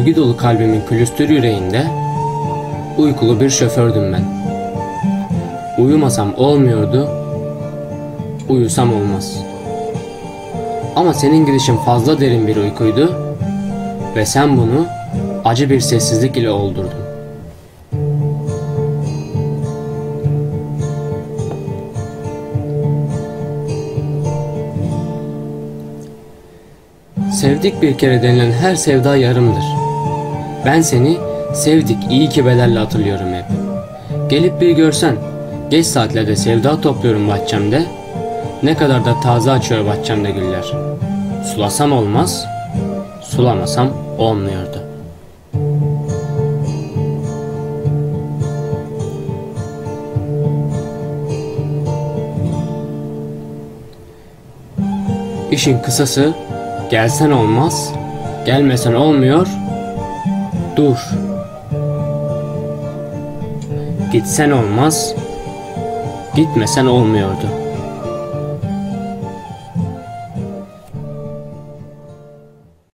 Sevgi dolu kalbimin külüstür yüreğinde uykulu bir şofördüm ben. Uyumasam olmuyordu, uyusam olmaz. Ama senin gidişin fazla derin bir uykuydu ve sen bunu acı bir sessizlik ile oldurdun. Sevdik bir kere denilen her sevda yarımdır. Ben seni sevdik iyi ki bedelli hatırlıyorum hep. Gelip bir görsen, geç saatlerde sevda topluyorum bahçemde. Ne kadar da taze açıyor bahçemde güller. Sulasam olmaz, sulamasam olmuyordu. İşin kısası gelsen olmaz, gelmesen olmuyor. Dur. Gitsen olmaz, gitmesen olmuyordu.